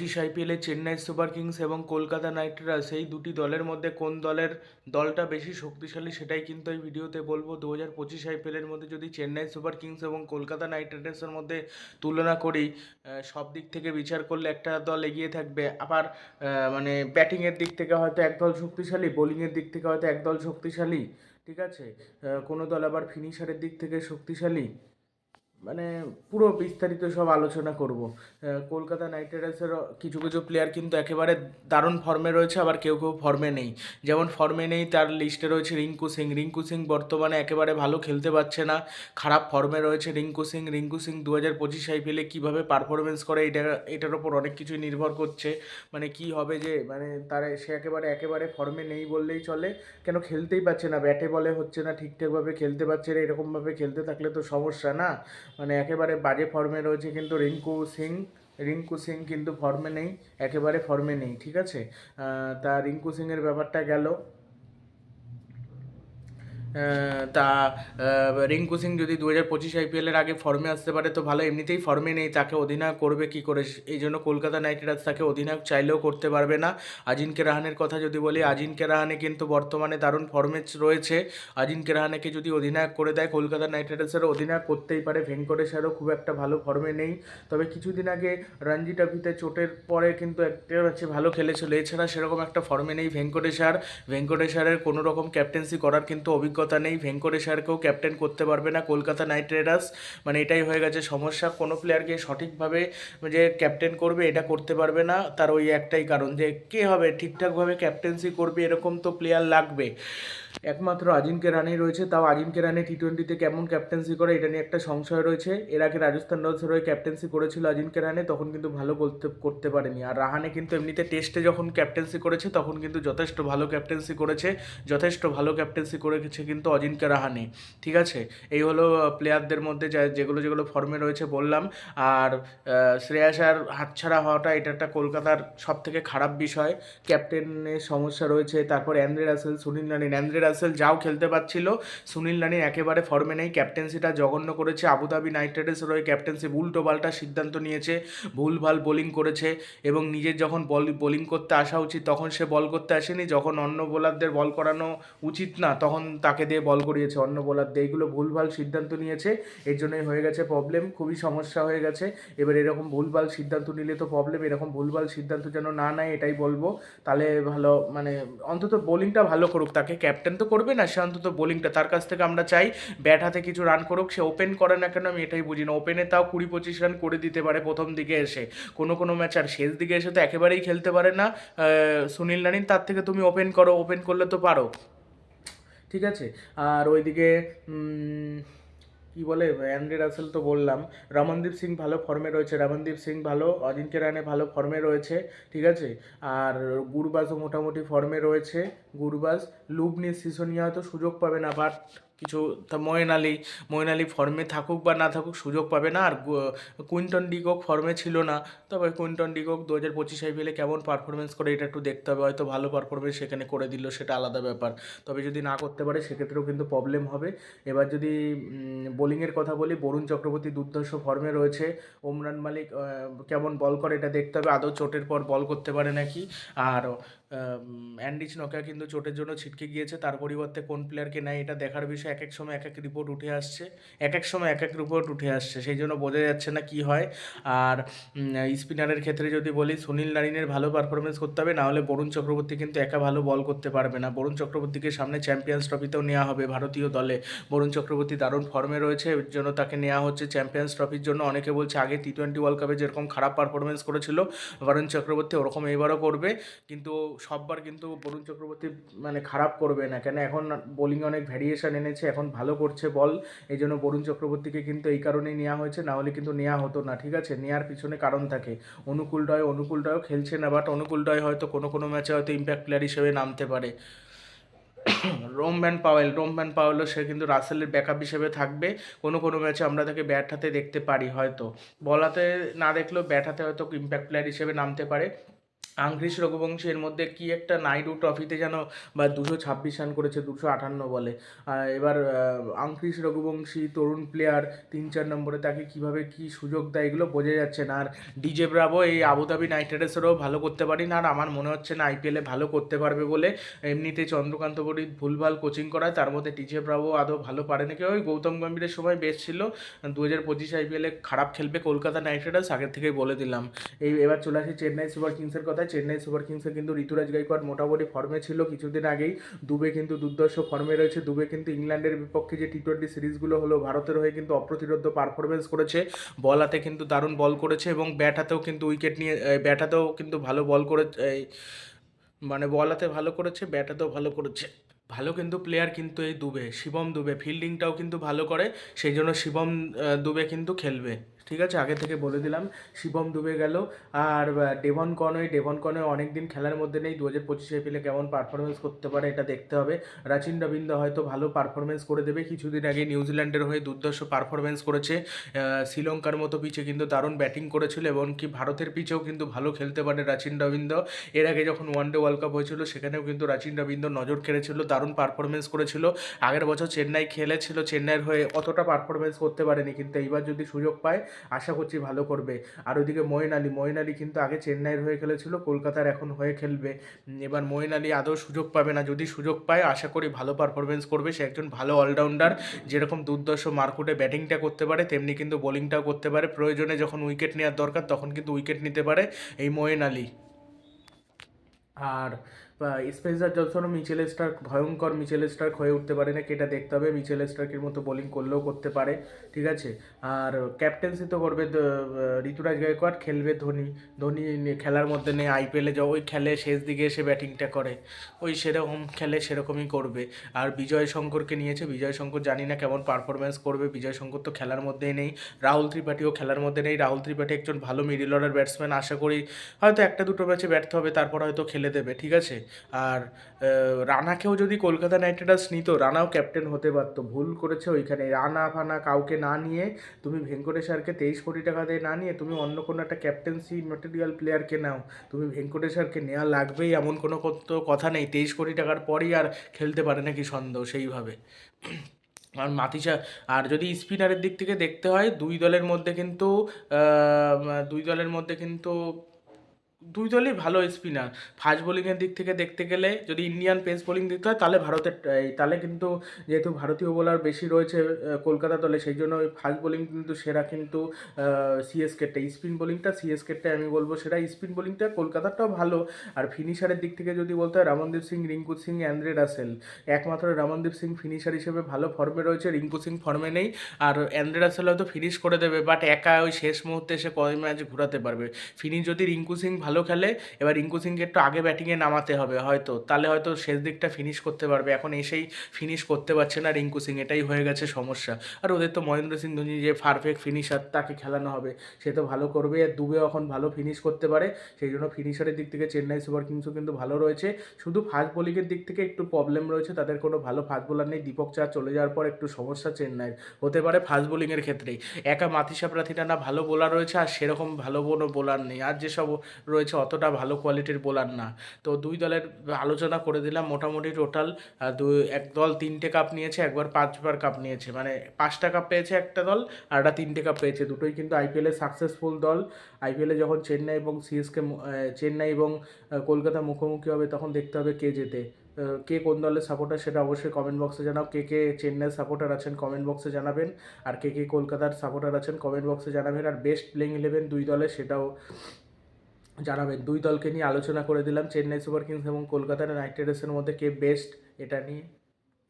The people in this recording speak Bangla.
পঁচিশ আইপিএলে চেন্নাই সুপার কিংস এবং কলকাতা নাইট রাইডার্স, এই দুটি দলের মধ্যে কোন দলের দলটা বেশি শক্তিশালী সেটাই কিন্তু এই ভিডিওতে বলব। দু হাজার পঁচিশ আইপিএলের মধ্যে যদি চেন্নাই সুপার কিংস এবং কলকাতা নাইট রাইডার্সের মধ্যে তুলনা করি সব দিক থেকে বিচার করলে একটা দল এগিয়ে থাকবে। আবার মানে ব্যাটিংয়ের দিক থেকে হয়তো এক দল শক্তিশালী বোলিংয়ের দিক থেকে হয়তো এক দল শক্তিশালী, ঠিক আছে? কোনো দল আবার ফিনিশারের দিক থেকে শক্তিশালী। মানে পুরো বিস্তারিত সব আলোচনা করব। কলকাতা নাইট রাইডার্সের কিছু কিছু প্লেয়ার কিন্তু একেবারে দারুণ ফর্মে রয়েছে, আবার কেউ কেউ ফর্মে নেই। যেমন ফর্মে নেই, তার লিস্টে রয়েছে রিঙ্কু সিং। রিঙ্কু সিং বর্তমানে একেবারে ভালো খেলতে পারছে না। খারাপ ফর্মে রয়েছে রিঙ্কু সিং। রিঙ্কু সিং দু হাজার পঁচিশ আইপিএলে কীভাবে পারফরমেন্স করে, এটা, এটার ওপর অনেক কিছুই নির্ভর করছে। মানে কি হবে যে মানে তার, সে একেবারে একেবারে ফর্মে নেই বললেই চলে। কেন খেলতেই পারছে না? ব্যাটে বলে হচ্ছে না ঠিকঠাকভাবে খেলতে পারছে না। এরকমভাবে খেলতে থাকলে তো সমস্যা না। মানে একেবারে বাজে ফর্মে রয়েছে কিন্তু রিঙ্কু সিং। রিঙ্কু সিং কিন্তু ফর্মে নেই, একেবারে ফর্মে নেই, ঠিক আছে? তা রিঙ্কু সিংয়ের ব্যাপারটা গেল। তা রিঙ্কু সিং যদি দু হাজার পঁচিশ আইপিএলের আগে ফর্মে আসতে পারে তো ভালো, এমনিতেই ফর্মে নেই, তাকে অধিনায়ক করবে কি করে? এই জন্য কলকাতা নাইট রাইডার্স তাকে অধিনায়ক চাইলেও করতে পারবে না। আজিনকে রাহানের কথা যদি বলি আজিনকে রাহানে কিন্তু বর্তমানে দারুণ ফর্মে রয়েছে। আজিনকে রাহানেকে যদি অধিনায়ক করে দেয়, কলকাতা নাইট রাইডার্সেরও অধিনায়ক করতেই পারে। ভেঙ্কটেশারও খুব একটা ভালো ফর্মে নেই। তবে কিছুদিন আগে রঞ্জি ট্রফিতে চোটের পরে কিন্তু একটা হচ্ছে ভালো খেলেছিল। এছাড়া সেরকম একটা ফর্মে নেই ভেঙ্কটেশার ভেঙ্কটেশারের কোনো রকম ক্যাপ্টেন্সি করার কিন্তু অভিজ্ঞতা নেই। ভেঙ্কটেশ্বরকেও ক্যাপ্টেন করতে পারবে না কলকাতা নাইট রাইডার্স। মানে এটাই হয়ে গেছে সমস্যা। কোনো প্লেয়ারকে সঠিকভাবে যে ক্যাপ্টেন করবে, এটা করতে পারবে না। তার ওই একটাই কারণ যে, কে হবে? ঠিকঠাকভাবে ক্যাপ্টেন্সি করবে, এরকম তো প্লেয়ার লাগবে। একমাত্র আজিনকে রানি রয়েছে। তাও আজিনকে রানে টি টোয়েন্টিতে কেমন ক্যাপ্টেন্সি করে, এটা নিয়ে একটা সংশয় রয়েছে। এর আগে রাজস্থান রয়্যালসের হয়ে ক্যাপ্টেন্সি করেছিল আজিনকে রানে, তখন কিন্তু ভালো করতে করতে পারেনি। আর রাহানে কিন্তু এমনিতে টেস্টে যখন ক্যাপ্টেন্সি করেছে, তখন কিন্তু যথেষ্ট ভালো ক্যাপ্টেন্সি করেছে। যথেষ্ট ভালো ক্যাপ্টেন্সি করেছে কিন্তু অজিনকে রাহানে। ঠিক আছে? এই হলো প্লেয়ারদের মধ্যে যা- যেগুলো যেগুলো ফর্মে রয়েছে বললাম। আর শ্রেয়াস আর হাতছাড়া হওয়াটা, এটা একটা কলকাতার সব থেকে খারাপ বিষয়। ক্যাপ্টেনের সমস্যা রয়েছে, তারপর Andre Russell, Sunil Narine Andre Russell যাও খেলতে পারছিল। সুনীল নারিন একেবারে ফর্মে নেই। ক্যাপ্টেন্সিটা জঘন্য করেছে। আবুধাবি নাইট রাইডার্সের হয়ে ক্যাপ্টেন্সি উল্টো পাল্টা সিদ্ধান্ত নিয়েছে। ভুলভাল বোলিং করেছে এবং নিজের যখন বল বোলিং করতে আসা উচিত, তখন সে বল করতে আসেনি। যখন অন্য বোলারদের বল করানো উচিত না, তখন তাকে দিয়ে বল করিয়েছে অন্য বোলারদের এইগুলো ভুলভাল সিদ্ধান্ত নিয়েছে। এর জন্যই হয়ে গেছে প্রবলেম খুবই সমস্যা হয়ে গেছে। এবার এরকম ভুলভাল সিদ্ধান্ত নিলে তো প্রবলেম এরকম ভুলভাল সিদ্ধান্ত যেন না নেয়, এটাই বলব। তাহলে ভালো মানে অন্তত বোলিংটা ভালো করুক। তাকে ক্যাপ্টেন তো করবে না, সে অন্তত বোলিংটা তার কাছ থেকে আমরা চাই। ব্যাট হাতে কিছু রান করুক, সে ওপেন করে না কেন আমি এটাই বুঝি না। ওপেনে তাও কুড়ি পঁচিশ রান করে দিতে পারে প্রথম দিকে এসে। কোনো কোনো ম্যাচ আর শেষ দিকে এসে তো একেবারেই খেলতে পারে না। সুনীল নারিন, তার থেকে তুমি ওপেন করো ওপেন করলে তো পারো। ঠিক আছে? আর ওইদিকে কি বলে, অ্যান্ড্রে রাসেল তো বললাম। রমনদীপ সিং ভালো ফর্মে রয়েছে। রমনদীপ সিং ভালো অজিঙ্ক্য রানে ভালো ফর্মে রয়েছে। ঠিক আছে? আর গুরবাজও মোটামুটি ফর্মে রয়েছে। গুরবাজ লুবনি সিসোনিয়া হয়তো সুযোগ পাবে না বাট কিছু তা ময়েন আলী ময়েন আলী ফর্মে থাকুক বা না থাকুক সুযোগ পাবে না, আর কুইন্টন ডিকক ফর্মে ছিল না, তবে কুইন্টন ডিকক দু হাজার পঁচিশ আইপিএলে কেমন পারফরমেন্স করে এটা একটু দেখতে হবে, হয়তো ভালো পারফরমেন্স সেখানে করে দিল, সেটা আলাদা ব্যাপার। তবে যদি না করতে পারে, সেক্ষেত্রেও কিন্তু প্রবলেম হবে। এবার যদি বোলিংয়ের কথা বলি, বরুণ চক্রবর্তী দুর্ধর্ষ ফর্মে রয়েছে, ওমরান মালিক কেমন বল করে এটা দেখতে হবে, আদৌ চোটের পর বল করতে পারে নাকি? আর অ্যান্ডিচ নকা কিন্তু চোটের জন্য ছিটকে গিয়েছে। তার পরিবর্তে কোন প্লেয়ারকে নেয় এটা দেখার বিষয়ে। এক এক সময় এক এক রিপোর্ট উঠে আসছে। এক এক সময় এক এক রিপোর্ট উঠে আসছে। সেই জন্য বোঝা যাচ্ছে না কি হয়। আর স্পিনারের ক্ষেত্রে যদি বলি, সুনীল নারিনের ভালো পারফরমেন্স করতে হবে। নাহলে বরুণ চক্রবর্তী কিন্তু একা ভালো বল করতে পারবে না। বরুণ চক্রবর্তীকে সামনে চ্যাম্পিয়ন্স ট্রফিতেও নেওয়া হবে ভারতীয় দলে। বরুণ চক্রবর্তী দারুণ ফর্মে রয়েছে। এর জন্য তাকে নেওয়া হচ্ছে চ্যাম্পিয়ন্স ট্রফির জন্য। অনেকে বলছে আগে টি টোয়েন্টি ওয়ার্ল্ড কাপে যেরকম খারাপ পারফরমেন্স করেছিল, বরুণ চক্রবর্তী ওরকম এবারও করবে। কিন্তু সববার কিন্তু বরুণ চক্রবর্তী মানে খারাপ করবে না। কেন এখন বোলিং অনেক ভ্যারিয়েশন এনেছে, এখন ভালো করছে বল এই জন্য বরুণ চক্রবর্তীকে কিন্তু এই কারণেই নেওয়া হয়েছে, না হলে কিন্তু নেওয়া হতো না, ঠিক আছে? নেওয়ার পিছনে কারণ থাকে। অনুকূল রয়, অনুকূল রয়ও খেলছে না বাট অনুকূল রয় হয়তো কোনো কোনো ম্যাচে হয়তো ইম্প্যাক্ট প্লেয়ার হিসেবে নামতে পারে। Rovman Powell Rovman পাওয়েলও সে কিন্তু রাসেলের ব্যাকআপ হিসেবে থাকবে। কোনো কোনো ম্যাচে আমরা তাকে ব্যাট হাতে দেখতে পারি হয়তো। বল হাতে না দেখলেও ব্যাট হাতে হয়তো ইম্প্যাক্ট প্লেয়ার হিসেবে নামতে পারে। আংক্রিস রঘুবংশী এর মধ্যে কি একটা নাইডু ট্রফিতে যেন, বা দুশো ছাব্বিশ রান করেছে, দুশো আটান্ন বলে? এবার আংক্রিস রঘুবংশী তরুণ প্লেয়ার তিন চার নম্বরে তাকে কীভাবে কি সুযোগ দেয়, এগুলো বোঝা যাচ্ছে না। আর ডিজে ব্রাভো এই আবুধাবি নাইট রাইডার্সেরও ভালো করতে পারি না, আর আমার মনে হচ্ছে না আইপিএলে ভালো করতে পারবে বলে। এমনিতে চন্দ্রকান্ত বড়ি ভুলভাল কোচিং করায়, তার মধ্যে ডিজে ব্রাভো আদৌ ভালো পারে নাকি? ওই গৌতম গম্ভীরের সময় বেশ ছিল। দু হাজার পঁচিশ আইপিএলে খারাপ খেলবে কলকাতা নাইট রাইডার্স আগের থেকেই বলে দিলাম। এই, এবার চলে আসি চেন্নাই সুপার কিংসের কথা চেন্নাই সুপার কিংসে কিন্তু ঋতুরাজ গাইকোয়াড় মোটামুটি ফর্মে ছিল কিছুদিন আগেই। দুবে কিন্তু দুর্দর্শ ফর্মে রয়েছে। দুবে কিন্তু ইংল্যান্ডের বিপক্ষে যে টি টোয়েন্টি সিরিজগুলো হলো, ভারতের হয়ে কিন্তু অপ্রতিরোধ পারফরমেন্স করেছে। বল হাতে কিন্তু দারুণ বল করেছে এবং ব্যাট হাতেও কিন্তু উইকেট নিয়ে ব্যাট হাতেও কিন্তু ভালো বল করে মানে বল হাতে ভালো করেছে ব্যাট হাতেও ভালো করেছে। ভালো কিন্তু প্লেয়ার কিন্তু এই দুবে, শিবম দুবে ফিল্ডিংটাও কিন্তু ভালো করে, সেই জন্য শিবম দুবে কিন্তু খেলবে। ঠিক আছে? আগে থেকে বলে দিলাম, শিবম দুবে গেল। আর ডেভন কনয় ডেভন কনয় অনেক দিন খেলার মধ্যে নেই দু হাজার পঁচিশে পেলে কেমন পারফরমেন্স করতে পারে এটা দেখতে হবে। রাচিন রবীন্দ্র হয়তো ভালো পারফরমেন্স করে দেবে, কিছুদিন আগে নিউজিল্যান্ডের হয়ে দুর্দর্শ পারফরমেন্স করেছে। শ্রীলঙ্কার মতো পিচে কিন্তু দারুণ ব্যাটিং করেছিল এবং কি ভারতের পিচেও কিন্তু ভালো খেলতে পারে রাচিন রবীন্দ্র। এর আগে যখন ওয়ানডে ওয়ার্ল্ড কাপ হয়েছিল, সেখানেও কিন্তু রাচিন রবীন্দ্র নজর কেড়েছিল দারুণ পারফরমেন্স করেছিল। আগের বছর চেন্নাই খেলেছিল, চেন্নাইয়ের হয়ে অতটা পারফরমেন্স করতে পারেনি, কিন্তু এইবার যদি সুযোগ পায়, আশা করছি ভালো করবে। আর ওইদিকে মঈন আলী মঈন আলী কিন্তু আগে চেন্নাইয়ের হয়ে খেলেছিল, কলকাতার এখন হয়ে খেলবে। এবার মঈন আলী আদৌ সুযোগ পাবে না। যদি সুযোগ পায়, আশা করি ভালো পারফরমেন্স করবে। সে একজন ভালো অলরাউন্ডার যেরকম দুর্দর্শ মার্কুটে ব্যাটিংটা করতে পারে, তেমনি কিন্তু বোলিংটাও করতে পারে। প্রয়োজনে যখন উইকেট নেওয়ার দরকার, তখন কিন্তু উইকেট নিতে পারে এই মঈন আলী। আর স্পেন্সার জনসনও মিচেল স্টার্ক ভয়ঙ্কর মিচেল স্টার্ক হয়ে উঠতে পারে না এটা দেখতে হবে মিচেল স্টার্কের মতো বোলিং করলেও করতে পারে, ঠিক আছে? আর ক্যাপ্টেন্সি তো করবে ঋতুরাজ গায়কোয়াড়, খেলবে ধোনি ধোনি খেলার মধ্যে নেই আইপিএলে যা ওই খেলে শেষ দিকে এসে ব্যাটিংটা করে, ওই সেরকম খেলে সেরকমই করবে, আর বিজয় শঙ্করকে নিয়েছে, বিজয় শঙ্কর জানি না কেমন পারফরমেন্স করবে, বিজয় শঙ্কর তো খেলার মধ্যেই নেই, রাহুল ত্রিপাঠীও খেলার মধ্যে নেই, রাহুল ত্রিপাঠী একজন ভালো মিডিল অর্ডার ব্যাটসম্যান আশা করি হয়তো একটা দুটো ম্যাচে ব্যর্থ হবে, তারপর হয়তো খেলে দেবে, ঠিক আছে? আর রানাকেও যদি কলকাতা নাইট রাইডার্স নিত, রানাও ক্যাপ্টেন হতে পারতো। ভুল করেছে ওইখানে। রানা ফানা কাউকে না নিয়ে, তুমি ভেঙ্কটেশ আরকে তেইশ কোটি টাকা দিয়ে না নিয়ে, তুমি অন্য কোনো একটা ক্যাপ্টেন্সি ম্যাটেরিয়াল প্লেয়ারকে নাও। তুমি ভেঙ্কটেশ আরকে নেওয়া লাগবেই, এমন কোনো কথা নেই। তেইশ কোটি টাকার পরই আর খেলতে পারে নাকি সন্দেহ সেইভাবে। আর মাতিসা আর যদি স্পিনারের দিক থেকে দেখতে হয়, দুই দলের মধ্যে কিন্তু দুই দলের মধ্যে কিন্তু দুই দলই ভালো স্পিনার ফাস্ট বোলিংয়ের দিক থেকে দেখতে গেলে যদি ইন্ডিয়ান পেস বোলিং দিতে হয়, তাহলে ভারতের তাহলে কিন্তু যেহেতু ভারতীয় বোলার বেশি রয়েছে কলকাতা দলে, সেই জন্য ওই ফাস্ট বোলিং কিন্তু সেরা কিন্তু সিএসকেটা স্পিন বোলিংটা সিএসকেটা আমি বলব সেরা। স্পিন বোলিংটা কলকাতারটাও ভালো। আর ফিনিশারের দিক থেকে যদি বলতে হয়, রমনদীপ সিং রিঙ্কু সিং, অ্যান্দ্রে রাসেল। একমাত্র রমনদীপ সিং ফিনিশার হিসেবে ভালো ফর্মে রয়েছে রিঙ্কু সিং ফর্মে নেই। আর অ্যান্দ্রে রাসেল হয়তো ফিনিশ করে দেবে বাট একা ওই শেষ মুহূর্তে এসে কয় ম্যাচ ঘোরাতে পারবে। ফিনিশ যদি রিঙ্কু সিং ভালো খেলে, এবার রিঙ্কু সিংকে একটু আগে ব্যাটিংয়ে নামাতে হবে হয়তো। তাহলে হয়তো শেষ দিকটা ফিনিশ করতে পারবে। এখন এসেই ফিনিশ করতে পারছে না রিঙ্কু সিং, এটাই হয়ে গেছে সমস্যা। আর ওদের তো মহেন্দ্র সিং ধোনি যে পারফেক্ট ফিনিশার তাকে খেলানো হবে। সে তো ভালো করবে। আর দুবে এখন ভালো ফিনিশ করতে পারে। সেই জন্য ফিনিশারের দিক থেকে চেন্নাই সুপার কিংসও কিন্তু ভালো রয়েছে। শুধু ফাস্ট বোলিংয়ের দিক থেকে একটু প্রবলেম রয়েছে। তাদের কোনো ভালো ফাস্ট বোলার নেই। দীপক চা চলে যাওয়ার পর একটু সমস্যা চেন্নাইয়ের। হতে পারে ফাস্ট বোলিংয়ের ক্ষেত্রেই। একা মাতিসা প্রার্থীটা না ভালো বোলার রয়েছে। আর সেরকম ভালো কোনো বোলার নেই। আর যেসব রয়েছে অতটা ভালো কোয়ালিটির বোলার না। তো দুই দলের আলোচনা করে দিলাম, মোটামুটি টোটাল দুই এক দল তিনটে কাপ নিয়েছে, একবার পাঁচবার কাপ নিয়েছে। মানে পাঁচটা কাপ পেয়েছে একটা দল, আর একটা তিনটে কাপ পেয়েছে। দুটোই কিন্তু আইপিএলে সাকসেসফুল দল। আইপিএলে যখন চেন্নাই এবং সিএসকে চেন্নাই এবং কলকাতা মুখোমুখি হবে, তখন দেখতে হবে কে জেতে। কে কোন দলের সাপোর্টার সেটা অবশ্যই কমেন্ট বক্সে জানাও। কে কে চেন্নাইয়ের সাপোর্টার আছেন কমেন্ট বক্সে জানাবেন, আর কে কে কলকাতার সাপোর্টার আছেন কমেন্ট বক্সে জানাবেন। আর বেস্ট প্লেইং ইলেভেন দুই দলের সেটাও জানাবেন। দুই দলকে নিয়ে আলোচনা করে দিলাম, চেন্নাই সুপার কিংস এবং কলকাতা নাইট রাইডার্সের মধ্যে কে বেস্ট এটা নিয়ে।